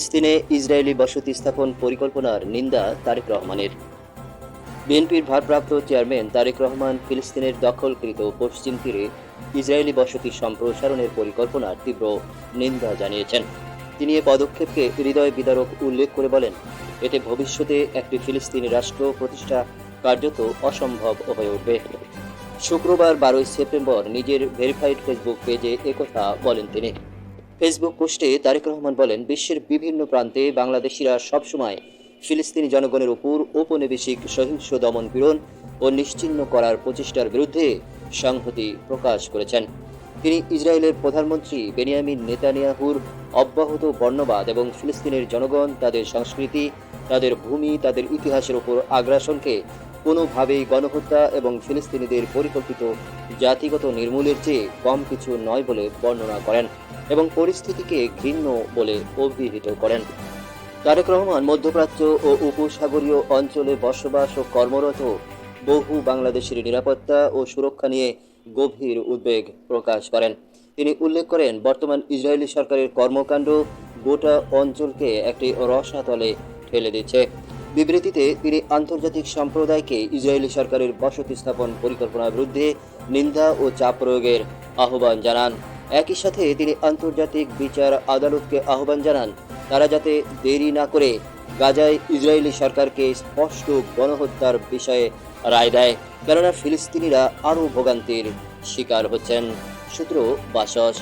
ফিলিস্তিনে ইসরায়েলি বসতি স্থাপন পরিকল্পনার নিন্দা তারেক রহমানের। বিএনপির ভারপ্রাপ্ত চেয়ারম্যান তারেক রহমান ফিলিস্তিনের দখলকৃত পশ্চিম তীরে ইসরায়েলি বসতি সম্প্রসারণের পরিকল্পনার তীব্র নিন্দা জানিয়েছেন। তিনি এ পদক্ষেপকে হৃদয় বিদারক উল্লেখ করে বলেন, এতে ভবিষ্যতে একটি ফিলিস্তিনি রাষ্ট্র প্রতিষ্ঠা কার্যত অসম্ভব হয়ে উঠবে। শুক্রবার বারোই সেপ্টেম্বর নিজের ভেরিফাইড ফেসবুক পেজে একথা বলেন তিনি। ফেসবুক পোস্টে তারেক রহমান বলেন, বিশ্বের বিভিন্ন প্রান্তে বাংলাদেশিরা সবসময় ফিলিস্তিনি জনগণের উপর ঔপনিবেশিক সহিংস দমন পীড়ন ও নিশ্চিহ্ন করার প্রচেষ্টার বিরুদ্ধে সংহতি প্রকাশ করেছেন। তিনি ইসরায়েলের প্রধানমন্ত্রী বেনিয়ামিন নেতানিয়াহুর অব্যাহত বর্ণবাদ এবং ফিলিস্তিনের জনগণ, তাদের সংস্কৃতি, তাদের ভূমি, তাদের ইতিহাসের উপর আগ্রাসনকে কোনোভাবেই গণহত্যা এবং ফিলিস্তিনিদের পরিকল্পিত জাতিগত নির্মূলের চেয়ে কম কিছু নয় বলে বর্ণনা করেন এবং পরিস্থিতিকে ঘৃণ্য বলে অভিহিত করেন। তারেক রহমান মধ্যপ্রাচ্য ও উপসাগরীয় অঞ্চলে বসবাস ও কর্মরত বহু বাংলাদেশের নিরাপত্তা ও সুরক্ষা নিয়ে গভীর উদ্বেগ প্রকাশ করেন। তিনি উল্লেখ করেন, বর্তমান ইসরায়েলি সরকারের কর্মকাণ্ড গোটা অঞ্চলকে একটি রসাতলে ঠেলে দিচ্ছে। বিবৃতিতে তিনি আন্তর্জাতিক সম্প্রদায়কে ইসরায়েলি সরকারের বসতি স্থাপন পরিকল্পনার বিরুদ্ধে নিন্দা ও চাপ প্রয়োগের আহ্বান জানান। একই সাথে তিনি আন্তর্জাতিক বিচার আদালতকে আহ্বান জানান, তারা যাতে দেরি না করে গাজায় ইসরায়েলি সরকারকে স্পষ্ট গণহত্যার বিষয়ে রায় দেয়, কেননা ফিলিস্তিনিরা আরও ভোগান্তির শিকার হচ্ছেন। সূত্র বাসস।